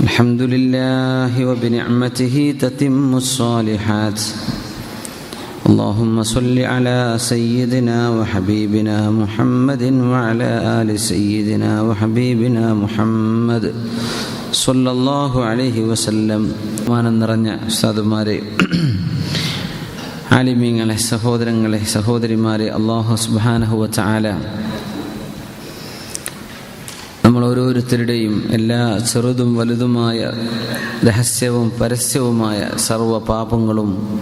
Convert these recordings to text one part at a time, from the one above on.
الحمد لله وبنعمته تتم الصالحات اللهم صل على سيدنا وحبيبنا محمد وعلى آل سيدنا وحبيبنا محمد صلى الله عليه وسلم മാനം നിറഞ്ഞ ഉസ്താദുമാരെ ആലിമീങ്ങളെ സഹോദരങ്ങളെ സഹോദരിമാരെ അള്ളാഹു സുബാനഹുവ ചാല നമ്മൾ ഓരോരുത്തരുടെയും എല്ലാ ചെറുതും വലുതുമായ രഹസ്യവും പരസ്യവുമായ സർവ പാപങ്ങളും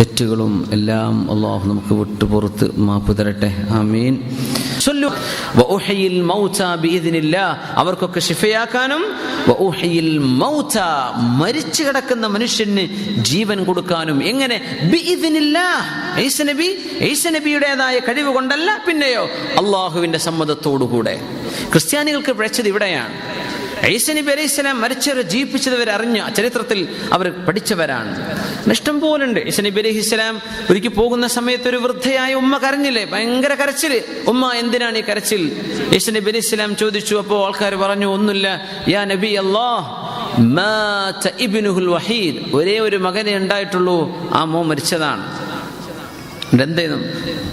തെറ്റുകളും എല്ലാം അള്ളാഹു നമുക്ക് വിട്ടുപുറത്ത് മാപ്പ് തരട്ടെ. ആമീൻ. അവർക്കൊക്കെ മൗത മരിച്ചു കിടക്കുന്ന മനുഷ്യന് ജീവൻ കൊടുക്കാനും എങ്ങനെ? നബിയുടേതായ കഴിവ് കൊണ്ടല്ല പിന്നെയോ അള്ളാഹുവിന്റെ സമ്മതത്തോടുകൂടെ. ക്രിസ്ത്യാനികൾക്ക് പിഴച്ചത് ഇവിടെയാണ്. ഈസ നബി അലൈഹി സ്വലാം മരിച്ചവരെ ജീവിപ്പിച്ചത് അവർ അറിഞ്ഞ ചരിത്രത്തിൽ അവർ പഠിച്ചവരാണ്. ഇഷ്ടം പോലുണ്ട്. ഈസ നബി അലൈഹി സ്വലാം ഒരിക്കൽ പോകുന്ന സമയത്ത് ഒരു വൃദ്ധയായ ഉമ്മ കരഞ്ഞില്ലേ? ഭയങ്കര കരച്ചിൽ. ഉമ്മ എന്തിനാണ് ഈ കരച്ചിൽ? ഈസ നബി അലൈഹി ചോദിച്ചു. അപ്പോൾ ആൾക്കാർ പറഞ്ഞു ഒന്നുമില്ല. യാ നബി വഹീദ്. ഒരേ ഒരു മകനെ ഉണ്ടായിട്ടുള്ളൂ. ആ മോ മരിച്ചതാണ്. എന്തെയ്യും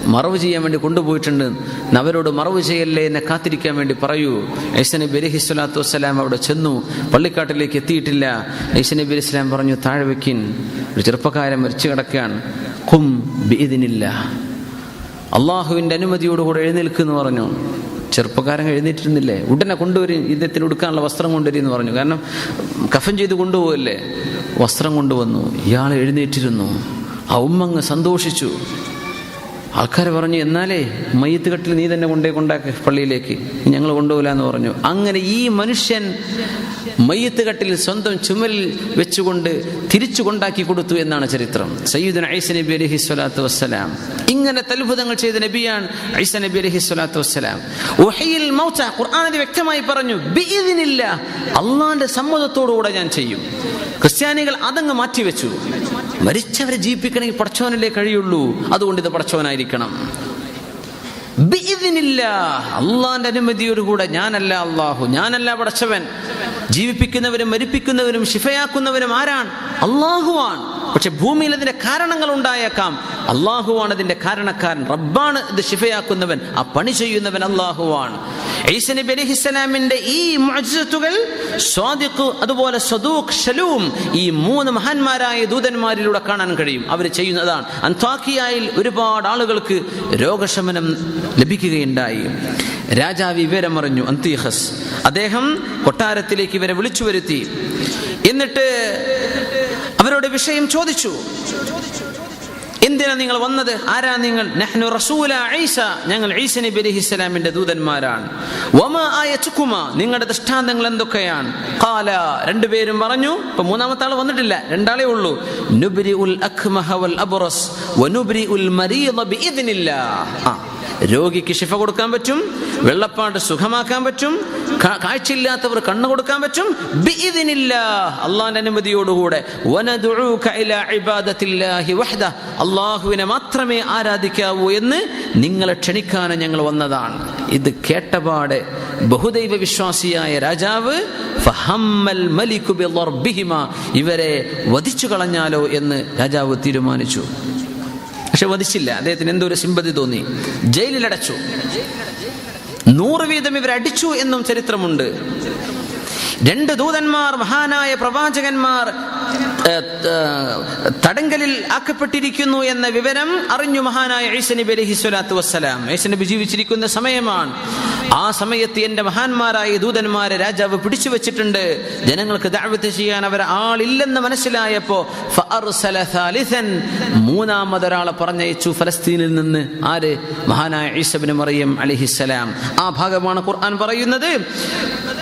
മറവ് ചെയ്യാൻ വേണ്ടി കൊണ്ടുപോയിട്ടുണ്ട്. അവരോട് മറവ് ചെയ്യല്ലേ എന്നെ കാത്തിരിക്കാൻ വേണ്ടി പറയൂ. ഐസനബി അലഹി സ്വലാത്തു വസ്സലാം അവിടെ ചെന്നു. പള്ളിക്കാട്ടിലേക്ക് എത്തിയിട്ടില്ല. ഐസനബി അലി പറഞ്ഞു താഴെ വെക്കിൻ. ഒരു ചെറുപ്പക്കാരൻ മരിച്ചു കിടക്കുകയാണ്. കും ബീദിനില്ല അള്ളാഹുവിന്റെ അനുമതിയോടുകൂടെ എഴുന്നേൽക്കുമെന്ന് പറഞ്ഞു. ചെറുപ്പക്കാരൻ എഴുന്നേറ്റിരുന്നില്ലേ? ഉടനെ കൊണ്ടുവരും ഇദ്ദേഹത്തിന് ഉടുക്കാനുള്ള വസ്ത്രം കൊണ്ടുവരും പറഞ്ഞു. കാരണം കഫൻ ചെയ്ത് കൊണ്ടുപോകല്ലേ വസ്ത്രം കൊണ്ടുവന്നു. ഇയാൾ എഴുന്നേറ്റിരുന്നു. ആ ഉമ്മങ്ങ് സന്തോഷിച്ചു. ആൾക്കാർ പറഞ്ഞു എന്നാലേ മയ്യത്ത് കെട്ടിൽ നീ തന്നെ കൊണ്ടേ കൊണ്ടാക്ക് പള്ളിയിലേക്ക്. ഞങ്ങൾ കൊണ്ടുപോകില്ല എന്ന് പറഞ്ഞു. അങ്ങനെ ഈ മനുഷ്യൻ മയ്യത്ത് കെട്ടിൽ സ്വന്തം ചുമലിൽ വെച്ചുകൊണ്ട് തിരിച്ചു കൊണ്ടാക്കി കൊടുത്തു എന്നാണ് ചരിത്രം. സയ്യിദ് ഐസ നബി അലഹി സ്വലാത്തു വസ്സലാം. ഇങ്ങനെ തൽഭുതങ്ങൾ ചെയ്ത നബിയാണ് ഐസ നബി അലഹി സ്വലാത്തു വസ്സലാം. ഖുർആാനത് വ്യക്തമായി പറഞ്ഞു ബിഇദിനില്ല അള്ളാന്റെ സമ്മതത്തോടുകൂടെ ഞാൻ ചെയ്യും. ക്രിസ്ത്യാനികൾ അതങ്ങ് മാറ്റിവെച്ചു. മരിച്ചവരെ ജീവിപ്പിക്കണമെങ്കിൽ പടച്ചവനല്ലേ കഴിയുള്ളൂ. അതുകൊണ്ട് ഇത് പടച്ചവനായിരിക്കണം. അള്ളാന്റെ അനുമതിയോടുകൂടെ ഞാനല്ല അള്ളാഹു ഞാനല്ല പടച്ചവൻ. ജീവിപ്പിക്കുന്നവരും മരിപ്പിക്കുന്നവരും ശിഫയാക്കുന്നവരും ആരാണ്? അള്ളാഹുവാണ്. പക്ഷെ ഭൂമിയിൽ അതിന്റെ കാരണങ്ങൾ ഉണ്ടായേക്കാം. അള്ളാഹുവാണ് അതിന്റെ കാരണക്കാരൻ. റബ്ബാണ് ഇത് ശിഫയാക്കുന്നവൻ. ആ പണി ചെയ്യുന്നവൻ അള്ളാഹുവാണ്. ഈസനബി ഇസ്ലാമിന്റെ ഈ മുഅജിസത്തുകൾ സ്വാദിഖ് അതുപോലെ സദൂഖ് ഷലൂം ഈ മൂന്ന് മഹാന്മാരായ ദൂതന്മാരിലൂടെ കാണാൻ കഴിയും. അവർ ചെയ്യുന്നതാണ്. അന്താക്കിയായിൽ ഒരുപാട് ആളുകൾക്ക് രോഗശമനം ലഭിക്കുകയുണ്ടായി. രാജാവ് വിവരം അറിഞ്ഞു അന്തീഹസ്. അദ്ദേഹം കൊട്ടാരത്തിലേക്ക് ഇവരെ വിളിച്ചു വരുത്തി എന്നിട്ട് അവരോട് വിഷയം ചോദിച്ചു. എന്തിനാ നിങ്ങൾ വന്നത്? ആരാ നിങ്ങൾ? നഹ്നു റസൂല ഈസ. ഞങ്ങൾ ഈസ നബി അലൈഹിസ്സലാമിന്റെ ദൂതന്മാരാണ്. നിങ്ങളുടെ ദൃഷ്ടാന്തങ്ങൾ എന്തൊക്കെയാണ്? ഖാല രണ്ടുപേരും പറഞ്ഞു ഇപ്പൊ മൂന്നാമത്തെ ആൾ വന്നിട്ടില്ല രണ്ടാളേ ഉള്ളൂ. നുബ്രി ഉൽ വൽ അബ്റസ് വനുബ്രി ഉൽ മരീദ ബിഇദ്നില്ലാ രോഗിക്ക് ശിഫ കൊടുക്കാൻ പറ്റും വെള്ളപ്പാട് സുഖമാക്കാൻ പറ്റും കാഴ്ചയില്ലാത്തവർ കണ്ണു കൊടുക്കാൻ പറ്റും. അള്ളാന്റെ അനുമതിയോടുകൂടെ. അള്ളാഹുവിനെ മാത്രമേ ആരാധിക്കാവൂ എന്ന് നിങ്ങളെ ക്ഷണിക്കാനും ഞങ്ങൾ വന്നതാണ്. ഇത് കേട്ടപാടെ ബഹുദൈവ വിശ്വാസിയായ രാജാവ് ഇവരെ വധിച്ചു കളഞ്ഞാലോ എന്ന് രാജാവ് തീരുമാനിച്ചു. പക്ഷെ വധിച്ചില്ല. അദ്ദേഹത്തിന് എന്തോ ഒരു സിമ്പതി തോന്നി. ജയിലിൽ അടച്ചു. നൂറ് വീതം ഇവരടിച്ചു എന്നും ചരിത്രമുണ്ട്. രണ്ട് ദൂതന്മാർ മഹാനായ പ്രവാചകന്മാർ തടങ്കലിൽ ആക്കപ്പെട്ടിരിക്കുന്നു എന്ന വിവരം അറിഞ്ഞു മഹാനായ ഐസനബി അലഹി സ്വലാത്തു വസ്സലാം. ഐസനബി ജീവിച്ചിരിക്കുന്ന സമയമാണ്. ആ സമയത്ത് എന്റെ മഹാന്മാരായ ദൂതന്മാരെ രാജാവ് പിടിച്ചു വെച്ചിട്ടുണ്ട്. ജനങ്ങൾക്ക് ദാവത്ത് ചെയ്യാൻ അവർ ആളില്ലെന്ന് മനസ്സിലായപ്പോ മൂന്നാമതൊരാളെ പറഞ്ഞയച്ചു ഫലസ്തീനിൽ നിന്ന്. ആര്? മഹാനായ ഈസബിന് മറിയം അലിഹിസ്സലാം. ആ ഭാഗമാണ് ഖുർആൻ പറയുന്നത്.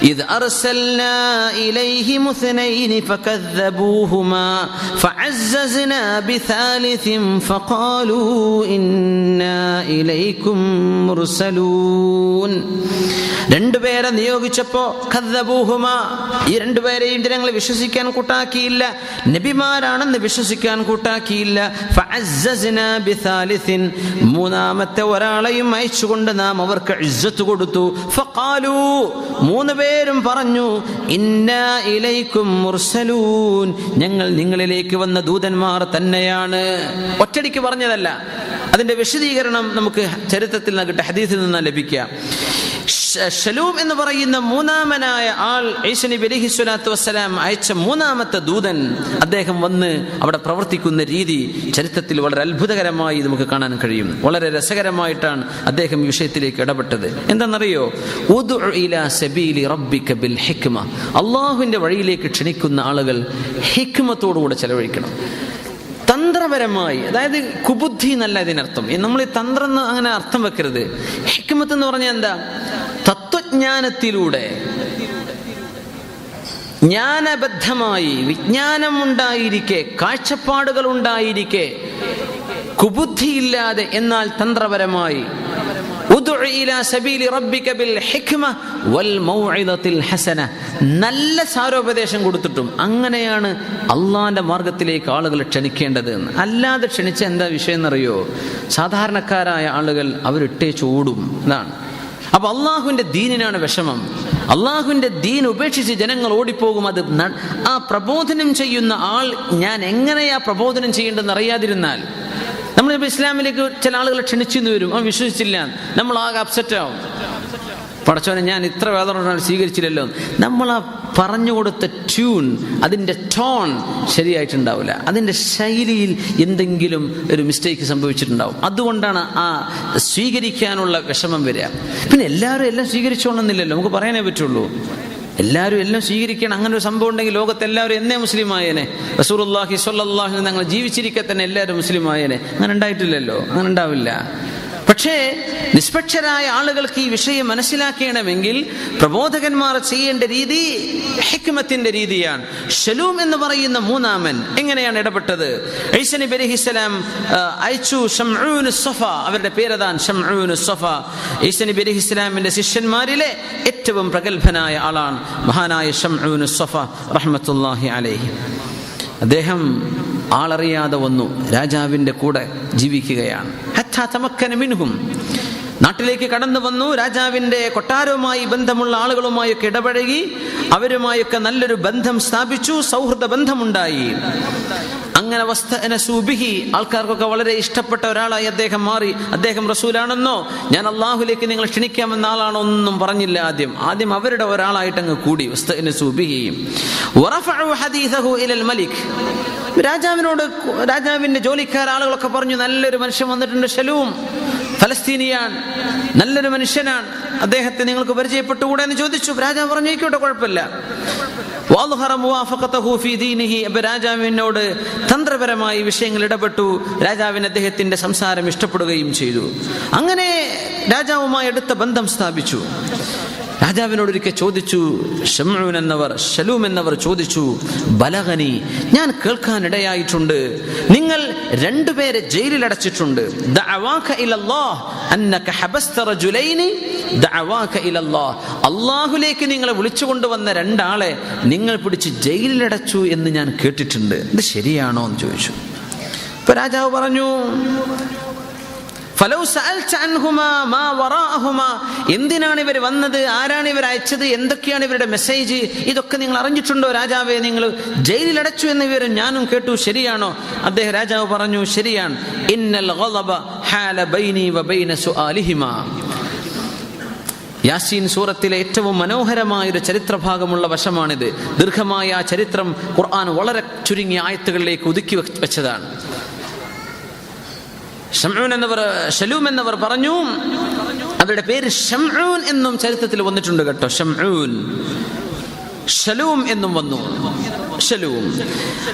ഇത് أرسلنا إليهم اثنين فكذبوهما فعززنا بثالث فقالوا إنا إليكم مرسلون രണ്ടുപേരെ നിയോഗിച്ചപ്പോ കഥബൂഹുമ ഈ രണ്ടുപേരെയും ജനങ്ങളെ വിശ്വസിക്കാൻ കൂട്ടാക്കിയില്ല നബിമാരാണെന്ന് വിശ്വസിക്കാൻ കൂട്ടാക്കിയില്ല ഫഅസ്സസ്നാ ബിസാലിസിൻ മൂന്നാമത്തെ ഒരാളെയും അയച്ചുകൊണ്ട് നാം അവർക്ക് ഇജ്ജത്ത് കൊടുത്തു ഫഖാലു മൂന്ന് പേർ രണ്ടുപേരും പറഞ്ഞു ഇന്നാ ഇലൈക്കും മുർസലൂൻ. ഞങ്ങൾ നിങ്ങളിലേക്ക് വന്ന ദൂതന്മാർ തന്നെയാണ്. ഒറ്റടിക്ക് പറഞ്ഞതല്ല. അതിന്റെ വിശദീകരണം നമുക്ക് ചരിത്രത്തിൽ നിന്ന് കിട്ടുക ഹദീസിൽ നിന്ന് ലഭിക്കുക. ഷ- ഷലൂം എന്ന് പറയുന്ന മൂന്നാമനായ ആൾ ഈശ്വനബി നബി അലൈഹി സ്വലാത്തു വസ്സലാം അയച്ച മൂന്നാമത്തെ ദൂതൻ അദ്ദേഹം വന്ന് അവിടെ പ്രവർത്തിക്കുന്ന രീതി ചരിത്രത്തിൽ വളരെ അത്ഭുതകരമായി നമുക്ക് കാണാൻ കഴിയും. വളരെ രസകരമായിട്ടാണ് അദ്ദേഹം ഈ വിഷയത്തിലേക്ക് ഇടപെട്ടത്. എന്താണെന്നറിയോ അള്ളാഹുവിന്റെ വഴിയിലേക്ക് ക്ഷണിക്കുന്ന ആളുകൾ ഹിക്മത്തോടുകൂടെ ചെലവഴിക്കണം. തന്ത്രപരമായി അതായത് കുബുദ്ധി എന്നല്ല ഇതിനർത്ഥം. നമ്മൾ ഈ തന്ത്രം അങ്ങനെ അർത്ഥം വെക്കരുത്. ഹിക്മത്ത് എന്ന് പറഞ്ഞാൽ എന്താ? തത്വജ്ഞാനത്തിലൂടെ ജ്ഞാനബദ്ധമായി വിജ്ഞാനം ഉണ്ടായിരിക്കെ കാഴ്ചപ്പാടുകൾ ഉണ്ടായിരിക്കെ കുബുദ്ധിയില്ലാതെ എന്നാൽ തന്ത്രപരമായി നല്ല സാരോപദേശം കൊടുത്തിട്ടും അങ്ങനെയാണ് അള്ളാന്റെ മാർഗത്തിലേക്ക് ആളുകൾ ക്ഷണിക്കേണ്ടത് അല്ലാതെ ക്ഷണിച്ച എന്താ വിഷയം എന്നറിയോ സാധാരണക്കാരായ ആളുകൾ അവരിട്ടേ ചൂടും. എന്നാണ് അപ്പൊ അള്ളാഹുവിന്റെ ദീനിനാണ് വിഷമം. അള്ളാഹുവിന്റെ ദീൻ ഉപേക്ഷിച്ച് ജനങ്ങൾ ഓടിപ്പോകും. അത് ആ പ്രബോധനം ചെയ്യുന്ന ആൾ ഞാൻ എങ്ങനെയാ പ്രബോധനം ചെയ്യേണ്ടതെന്ന് അറിയാതിരുന്നാൽ നമ്മളിപ്പോൾ ഇസ്ലാമിലേക്ക് ചില ആളുകളെ ക്ഷണിച്ചു വരും. അവൻ വിശ്വസിച്ചില്ല. നമ്മൾ ആകെ അപ്സെറ്റ് ആവും. പടച്ചോനെ ഞാൻ ഇത്ര വേദന സ്വീകരിച്ചില്ലല്ലോ. നമ്മൾ ആ പറഞ്ഞു കൊടുത്ത ട്യൂൺ അതിന്റെ ടോൺ ശരിയായിട്ടുണ്ടാവില്ല. അതിന്റെ ശൈലിയിൽ എന്തെങ്കിലും ഒരു മിസ്റ്റേക്ക് സംഭവിച്ചിട്ടുണ്ടാവും. അതുകൊണ്ടാണ് ആ സ്വീകരിക്കാനുള്ള വിഷമം വരിക. പിന്നെ എല്ലാവരും എല്ലാം സ്വീകരിച്ചോണമെന്നില്ലല്ലോ നമുക്ക് പറയാനേ പറ്റുള്ളൂ. എല്ലാവരും എല്ലാം സ്വീകരിക്കണം. അങ്ങനെ ഒരു സംഭവം ഉണ്ടെങ്കിൽ ലോകത്ത് എല്ലാവരും എന്നേ മുസ്ലിം ആയേനെ റസൂർല്ലാഹി സ്വല്ലാഹി ഞങ്ങൾ ജീവിച്ചിരിക്കെ തന്നെ എല്ലാവരും മുസ്ലിം ആയേനെ അങ്ങനെ ഉണ്ടായിട്ടില്ലല്ലോ. അങ്ങനെ ഉണ്ടാവില്ല. പക്ഷേ നിഷ്പക്ഷരായ ആളുകൾക്ക് ഈ വിഷയം മനസ്സിലാക്കണമെങ്കിൽ പ്രബോധകന്മാർ ചെയ്യേണ്ട രീതി ഹിക്മത്തിന്റെ രീതിയാണ്. ഷലൂം എന്ന് പറയുന്ന മൂന്നാമൻ എങ്ങനെയാണ് ഇടപെട്ടത്? ഐസനി ആ, അയച്ചു സഫ അവരുടെ പേരതാൻ സഫ ഐസനി നബി ശിഷ്യന്മാരിലെ ഏറ്റവും പ്രഗത്ഭനായ ആളാണ്. മഹാനായ ഷംഊന് സഫ റഹ്മത്തുല്ലാഹി അലൈഹി. അദ്ദേഹം ആളറിയാതെ വന്നു രാജാവിന്റെ കൂടെ ജീവിക്കുകയാണ്. മിൻഹും. നാട്ടിലേക്ക് കടന്നു വന്നു. രാജാവിന്റെ കൊട്ടാരവുമായി ബന്ധമുള്ള ആളുകളുമായൊക്കെ ഇടപഴകി അവരുമായൊക്കെ നല്ലൊരു ബന്ധം സ്ഥാപിച്ചു. സൗഹൃദ ബന്ധമുണ്ടായി. അങ്ങനെ വസ്തന സൂബിഹി ആൾക്കാർക്കൊക്കെ വളരെ ഇഷ്ടപ്പെട്ട ഒരാളായി അദ്ദേഹം മാറി. അദ്ദേഹം റസൂലാണെന്നോ ഞാൻ അള്ളാഹുലേക്ക് നിങ്ങൾ ക്ഷണിക്കാമെന്ന ആളാണോ ഒന്നും പറഞ്ഞില്ല ആദ്യം. ആദ്യം അവരുടെ ഒരാളായിട്ട് അങ്ങ് കൂടി വസ്തന സൂബിഹി. മലിക്. രാജാവിനോട് രാജാവിന്റെ ജോലിക്കാർ ആളുകളൊക്കെ പറഞ്ഞു നല്ലൊരു മനുഷ്യൻ വന്നിട്ടുണ്ട് ഷലൂം. ഫലസ്തീനിയാൻ നല്ലൊരു മനുഷ്യനാണ്. അദ്ദേഹത്തെ നിങ്ങൾക്ക് പരിചയപ്പെട്ടുകൂടെ എന്ന് ചോദിച്ചു. രാജാവ് പറഞ്ഞേക്കോട്ടെ "ആയിക്കോട്ടെ കുഴപ്പമില്ല. വാളുഹറ മുവാഫഖതഹു ഫീ ദീനിഹി." അപ്പൊ രാജാവിനോട് തന്ത്രപരമായി വിഷയങ്ങൾ ഇടപെട്ടു. രാജാവിന് അദ്ദേഹത്തിന്റെ സംസാരം ഇഷ്ടപ്പെടുകയും ചെയ്തു. അങ്ങനെ രാജാവുമായി അടുത്ത ബന്ധം സ്ഥാപിച്ചു. രാജാവിനോട് ഒരിക്കൽ ചോദിച്ചു ഷംഊൻ എന്നവർ ഷലൂം എന്നവർ ചോദിച്ചു ബലഹനി ഞാൻ കേൾക്കാൻ ഇടയായിട്ടുണ്ട് നിങ്ങൾ രണ്ടുപേരെ ജയിലിൽ അടച്ചിട്ടുണ്ട്. അള്ളാഹുലേക്ക് നിങ്ങളെ വിളിച്ചു കൊണ്ടുവന്ന രണ്ടാളെ നിങ്ങൾ പിടിച്ച് ജയിലിലടച്ചു എന്ന് ഞാൻ കേട്ടിട്ടുണ്ട്. ഇത് ശരിയാണോ എന്ന് ചോദിച്ചു. ഇപ്പൊ രാജാവ് പറഞ്ഞു എന്തിനാണ് ഇവർ വന്നത്? ആരാണ് ഇവർ അയച്ചത്? എന്തൊക്കെയാണ് ഇവരുടെ മെസ്സേജ്? ഇതൊക്കെ നിങ്ങൾ അറിഞ്ഞിട്ടുണ്ടോ രാജാവേ? നിങ്ങൾ ജയിലിൽ അടച്ചു എന്ന വിവരം ഞാനും കേട്ടു. ശരിയാണോ? അദ്ദേഹം രാജാവ് പറഞ്ഞു ശരിയാണ്. ഇന്നൽ യാസീൻ സൂറത്തിലെ ഏറ്റവും മനോഹരമായ ഒരു ചരിത്രഭാഗമുള്ള വശമാണിത്. ദീർഘമായ ആ ചരിത്രം ഖുർആൻ വളരെ ചുരുങ്ങിയ ആയത്തുകളിലേക്ക് ഒതുക്കി വെച്ചതാണ്. ഷംഊൻ എന്നവർ ഷലൂം എന്നവർ പറഞ്ഞു അവരുടെ പേര് ഷംഊൻ എന്നും ചരിത്രത്തിൽ വന്നിട്ടുണ്ട് കേട്ടോ. ഷംഊൻ. ഷലൂം എന്നും വന്നു. ഷലൂം.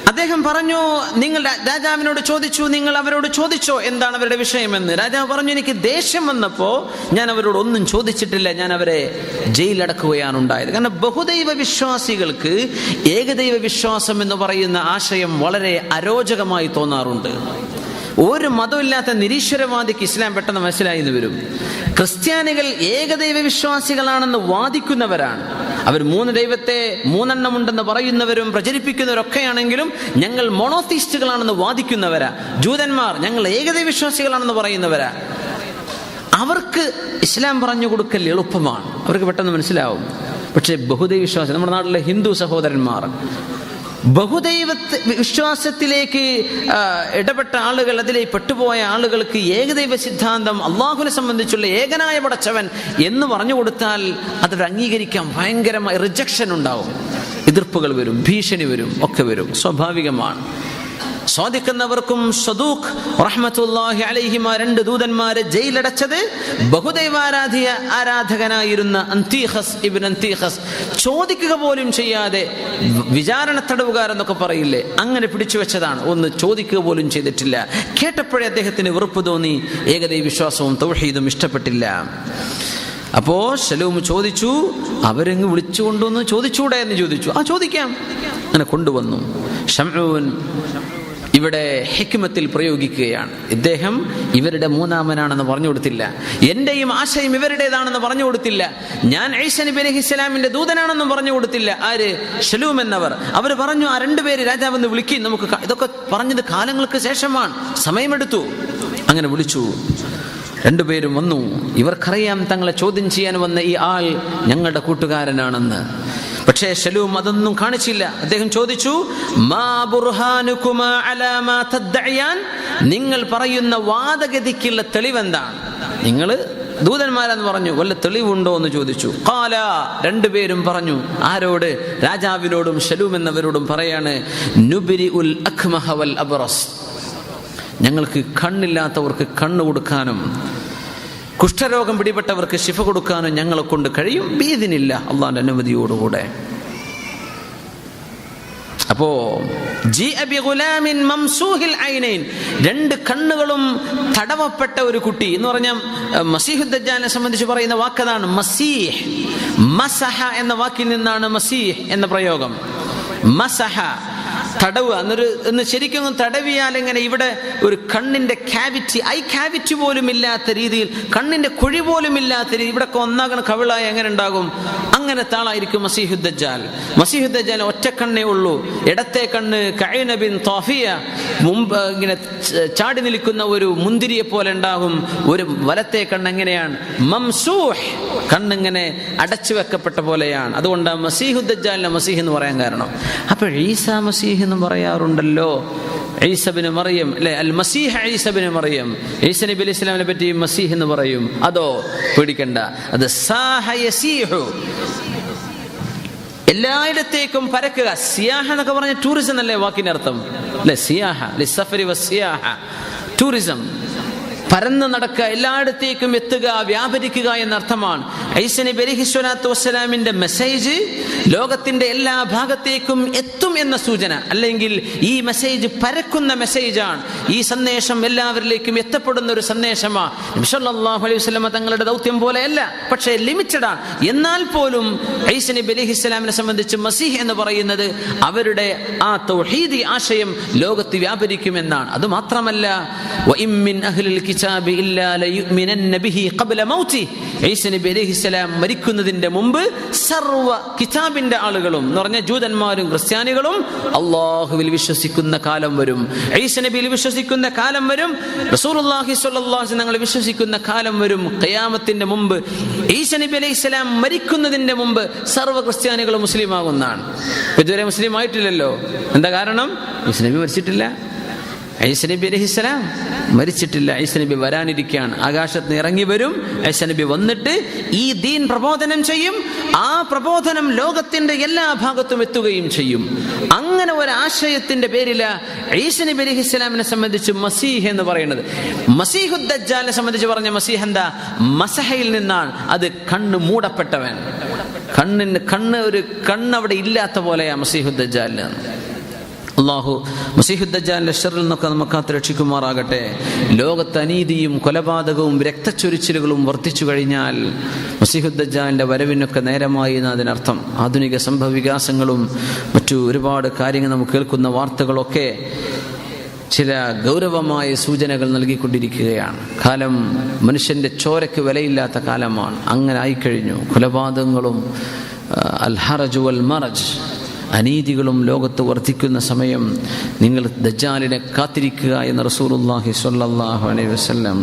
അദ്ദേഹം പറഞ്ഞു നിങ്ങൾ രാജാവിനോട് ചോദിച്ചു നിങ്ങൾ അവരോട് ചോദിച്ചോ എന്താണ് അവരുടെ വിഷയമെന്ന്? രാജാവ് പറഞ്ഞു എനിക്ക് ദേഷ്യം വന്നപ്പോ ഞാൻ അവരോട് ഒന്നും ചോദിച്ചിട്ടില്ല ഞാൻ അവരെ ജയിലടക്കുകയാണ് ഉണ്ടായത്. കാരണം ബഹുദൈവ വിശ്വാസികൾക്ക് ഏകദൈവ വിശ്വാസം എന്ന് പറയുന്ന ആശയം വളരെ അരോചകമായി തോന്നാറുണ്ട്. ഒരു മതമില്ലാത്ത നിരീശ്വരവാദിക്ക് ഇസ്ലാം പെട്ടെന്ന് മനസ്സിലായി എന്ന് വരും. ക്രിസ്ത്യാനികൾ ഏകദൈവ വിശ്വാസികളാണെന്ന് വാദിക്കുന്നവരാണ്. അവർ മൂന്ന് ദൈവത്തെ മൂന്നെണ്ണം ഉണ്ടെന്ന് പറയുന്നവരും പ്രചരിപ്പിക്കുന്നവരൊക്കെയാണെങ്കിലും ഞങ്ങൾ മൊണോത്തിസ്റ്റുകളാണെന്ന് വാദിക്കുന്നവരാ. ജൂതന്മാർ ഞങ്ങൾ ഏകദൈവ വിശ്വാസികളാണെന്ന് പറയുന്നവരാ. അവർക്ക് ഇസ്ലാം പറഞ്ഞു കൊടുക്കൽ എളുപ്പമാണ്. അവർക്ക് പെട്ടെന്ന് മനസ്സിലാവും. പക്ഷേ ബഹുദൈവ വിശ്വാസം നമ്മുടെ നാട്ടിലെ ഹിന്ദു സഹോദരന്മാർ ബഹുദൈവ വിശ്വാസത്തിലേക്ക് ഇടപെട്ട ആളുകൾ അതിലേക്ക് പെട്ടുപോയ ആളുകൾക്ക് ഏകദൈവ സിദ്ധാന്തം അള്ളാഹുവിനെ സംബന്ധിച്ചുള്ള ഏകനായ പടച്ചവൻ എന്ന് പറഞ്ഞു കൊടുത്താൽ അത് അംഗീകരിക്കാൻ ഭയങ്കരമായ റിജക്ഷൻ ഉണ്ടാവും. എതിർപ്പുകൾ വരും ഭീഷണി വരും ഒക്കെ വരും. സ്വാഭാവികമാണ്. സ്വാദിക്കുന്നവർക്കും സദൂഖ് റഹ്മത്തുല്ലാഹി അലൈഹിമ രണ്ട് ദൂതന്മാരെ ജയിലടച്ചത് ബഹുദൈവാരാധിയ ആരാധകനായിരുന്ന അന്തീഹസ് ഇബിൻ അന്തീഹസ് ചോദിക്കുക പോലും ചെയ്യാതെ വിചാരണ തടവുകാരെന്നൊക്കെ പറയില്ലേ? അങ്ങനെ പിടിച്ചു വെച്ചതാണ്. ഒന്ന് ചോദിക്കുക പോലും ചെയ്തിട്ടില്ല. കേട്ടപ്പോഴേ അദ്ദേഹത്തിന് വെറുപ്പ് തോന്നി. ഏകദൈവ വിശ്വാസവും തൗഹീദും ഇഷ്ടപ്പെട്ടില്ല. അപ്പോ ശലൂം ചോദിച്ചു അവരങ്ങ് വിളിച്ചു കൊണ്ടുവന്ന് ചോദിച്ചൂടെ എന്ന് ചോദിച്ചു. ആ ചോദിക്കാം. അങ്ങനെ കൊണ്ടുവന്നു. ഷംഊൻ ഇവിടെ ഹെക്കുമത്തിൽ പ്രയോഗിക്കുകയാണ്. ഇദ്ദേഹം ഇവരുടെ മൂന്നാമനാണെന്ന് പറഞ്ഞു കൊടുത്തില്ല. എന്റെയും ആശയം ഇവരുടേതാണെന്ന് പറഞ്ഞു കൊടുത്തില്ല. ഞാൻ ഐഷ നബി അലൈഹി ഇസ്ലാമിന്റെ ദൂതനാണെന്നും പറഞ്ഞു കൊടുത്തില്ല. ആര്? ഷലൂം എന്നവർ. അവർ പറഞ്ഞു ആ രണ്ടുപേര് രാജാവെന്ന് വിളിക്കും. നമുക്ക് ഇതൊക്കെ പറഞ്ഞത് കാലങ്ങൾക്ക് ശേഷമാണ്. സമയമെടുത്തു. അങ്ങനെ വിളിച്ചു. രണ്ടുപേരും വന്നു. ഇവർക്കറിയാം തങ്ങളെ ചോദ്യം ചെയ്യാൻ വന്ന ഈ ആൾ ഞങ്ങളുടെ കൂട്ടുകാരനാണെന്ന്. പക്ഷേ ഷലൂം അതൊന്നും കാണിച്ചില്ല. അദ്ദേഹം ചോദിച്ചു "മാ ബുർഹാനുകുമാ അലാ മാ നിങ്ങൾ പറയുന്ന വാദഗതിക്കുള്ള തെളിവെന്താണ് നിങ്ങൾ ദൂതന്മാരെന്ന് പറഞ്ഞു വല്ല തെളിവുണ്ടോ? എന്ന് ചോദിച്ചു. കാല രണ്ടുപേരും പറഞ്ഞു ആരോട്? രാജാവിനോടും ഷലൂം എന്നവരോടും പറയാണ് നുബിരി ഉൽ അഖ്മഹവൽ അബ്റസ്. ഞങ്ങൾക്ക് കണ്ണില്ലാത്തവർക്ക് കണ്ണു കൊടുക്കാനും കുഷ്ഠരോഗം പിടിപെട്ടവർക്ക് ശിഫ കൊടുക്കാനും ഞങ്ങളെ കൊണ്ട് കഴിയും. ഭീതിനില്ല അള്ളാന്റെ അനുമതിയോടുകൂടെ. അപ്പോ ജി ഗുലാമിൻ മംസൂഹിൽ ഐനൈൻ. രണ്ട് കണ്ണുകളും തടവപ്പെട്ട ഒരു കുട്ടി. എന്ന് പറഞ്ഞാൽ മസീഹുദ്ദാനെ സംബന്ധിച്ച് പറയുന്ന വാക്കതാണ് മസീഹ്. മസഹ എന്ന വാക്കിൽ നിന്നാണ് മസീഹ് എന്ന പ്രയോഗം. മസഹ. തടവ്. എന്നൊരു എന്ന് ശരിക്കും തടവിയാൽ ഇങ്ങനെ ഇവിടെ ഒരു കണ്ണിന്റെ ക്യാവിറ്റി ഐ ക്യാവിറ്റി പോലും ഇല്ലാത്ത രീതിയിൽ കണ്ണിന്റെ കുഴി പോലും ഇല്ലാത്ത രീതി ഇവിടെ ഒന്നാകണ കവിളായി എങ്ങനെ ഉണ്ടാകും? അങ്ങനെ താളായിരിക്കും മസീഹുദ്ദജാൽ ഒറ്റ കണ്ണേ ഉള്ളൂ. ഇടത്തെ കണ്ണ് കൈനബിൻ തോഫിയ മുമ്പ് ഇങ്ങനെ ചാടി നിൽക്കുന്ന ഒരു മുന്തിരിയെ പോലെ ഉണ്ടാകും. ഒരു വലത്തെ കണ്ണ് എങ്ങനെയാണ്? മംസൂഹ്. കണ്ണിങ്ങനെ അടച്ചു വെക്കപ്പെട്ട പോലെയാണ്. അതുകൊണ്ട് മസീഹുദ്ദജാലിനെ മസീഹ് എന്ന് പറയാൻ കാരണം. അപ്പോൾ ഈസാ മസീഹ് എന്ന് പറയാറുണ്ടല്ലോ. ഈസബിന് മറിയം അല്ലെ? അൽ മസീഹ് ഈസബിന് മറിയം. ഈസ നബി അലൈഹി ഇസ്ലാമിനെ പറ്റി മസീഹ് എന്ന് പറയും. അതോ പേടിക്കണ്ട. അത് എല്ലായിടത്തേക്കും പരക്കുക. സിയാഹ എന്നൊക്കെ പറഞ്ഞ ടൂറിസം അല്ലേ വാക്കിന്റെ അർത്ഥം? അല്ലെ? സിയാഹ. ലിസഫരി വസിയാഹ ടൂറിസം പരന്ന് നടക്കുക എല്ലായിടത്തേക്കും എത്തുക വ്യാപരിക്കുക എന്നർത്ഥമാണ്. ഐസനബി അലിഹിസ്വലാത്തു വസ്സലാമിന്റെ മെസ്സേജ് ലോകത്തിന്റെ എല്ലാ ഭാഗത്തേക്കും എത്തും എന്ന സൂചന. അല്ലെങ്കിൽ ഈ മെസ്സേജ് പരക്കുന്ന മെസ്സേജാണ് ഈ സന്ദേശം എല്ലാവരിലേക്കും എത്തപ്പെടുന്ന ഒരു സന്ദേശമാണ് തങ്ങളുടെ ദൗത്യം പോലെയല്ല പക്ഷേ ലിമിറ്റഡാണ് എന്നാൽ പോലും ഐസനി ബലിഹിസ്ലാമിനെ സംബന്ധിച്ച് മസീഹ് എന്ന് പറയുന്നത് അവരുടെ ആ തൗഹീദി ആശയം ലോകത്ത് വ്യാപരിക്കുമെന്നാണ്. അത് മാത്രമല്ല الكتاب إلا ليؤمنن به قبل موته ഈസ നബി അലൈഹി സ്വലാം മരിക്കുന്നതിന്റെ മുമ്പ് സർവ കിതാബിന്റെ ആളുകളും എന്ന് പറഞ്ഞ ജൂതന്മാരും ക്രിസ്ത്യാനികളും അള്ളാഹുവിൽ വിശ്വസിക്കുന്ന കാലം വരും ഈസ നബിയിൽ വിശ്വസിക്കുന്ന കാലം വരും റസൂലുള്ളാഹി സ്വല്ലല്ലാഹു അലൈഹി ഞങ്ങൾ വിശ്വസിക്കുന്ന കാലം വരും ഖിയാമത്തിന്റെ മുമ്പ് ഈസ നബി അലൈഹി സ്വലാം മരിക്കുന്നതിന്റെ മുമ്പ് സർവ്വ ക്രിസ്ത്യാനികളും മുസ്ലിം ആകുന്നതാണ് ഇതുവരെ മുസ്ലിം ആയിട്ടില്ലല്ലോ എന്താ കാരണം ഈസ നബി മരിച്ചിട്ടില്ല ഐസ നബി അലഹിസ്സലാം മരിച്ചിട്ടില്ല. ഐസനബി വരാനിരിക്കുകയാണ് ആകാശത്ത് നിന്ന് ഇറങ്ങി വരും. ഐസനബി വന്നിട്ട് ഈ ദീൻ പ്രബോധനം ചെയ്യും. ആ പ്രബോധനം ലോകത്തിന്റെ എല്ലാ ഭാഗത്തും എത്തുകയും ചെയ്യും. അങ്ങനെ ഒരു ആശയത്തിന്റെ പേരില ഐസ നബി അലഹിസ്സലാമിനെ സംബന്ധിച്ച് മസീഹ് എന്ന് പറയുന്നത്. മസീഹുദ്ദാലിനെ സംബന്ധിച്ച് പറഞ്ഞ മസീഹ് എന്താ? മസഹയിൽ നിന്നാണ്. അത് കണ്ണ് മൂടപ്പെട്ടവൻ. കണ്ണിന് കണ്ണ് ഒരു കണ്ണ് അവിടെ ഇല്ലാത്ത പോലെയാ മസീഹുദ്ദാലിന് അള്ളാഹു മസീഹുദ്ദാലിന്റെ ഷറിൽ നിന്നൊക്കെ നമുക്ക് രക്ഷിക്കുമാറാകട്ടെ. ലോകത്ത് അനീതിയും കൊലപാതകവും രക്തച്ചൊരിച്ചിലുകളും വർദ്ധിച്ചു കഴിഞ്ഞാൽ മുസീഹുദ്ദാന്റെ വരവിനൊക്കെ നേരമായി എന്ന് അതിനർത്ഥം. ആധുനിക സംഭവവികാസങ്ങളും മറ്റു ഒരുപാട് കാര്യങ്ങൾ നമുക്ക് കേൾക്കുന്ന വാർത്തകളൊക്കെ ചില ഗൗരവമായ സൂചനകൾ നൽകിക്കൊണ്ടിരിക്കുകയാണ്. കാലം മനുഷ്യന്റെ ചോരയ്ക്ക് വിലയില്ലാത്ത കാലമാണ്. അങ്ങനെ ആയിക്കഴിഞ്ഞു. കൊലപാതകങ്ങളും അൽഹറജ് വൽ മറജ് അനീതികളും ലോകത്ത് വർദ്ധിക്കുന്ന സമയം നിങ്ങൾ ദജാലിനെ കാത്തിരിക്കുക എന്ന് റസൂലുള്ളാഹി സ്വല്ലല്ലാഹു അലൈഹി വസല്ലം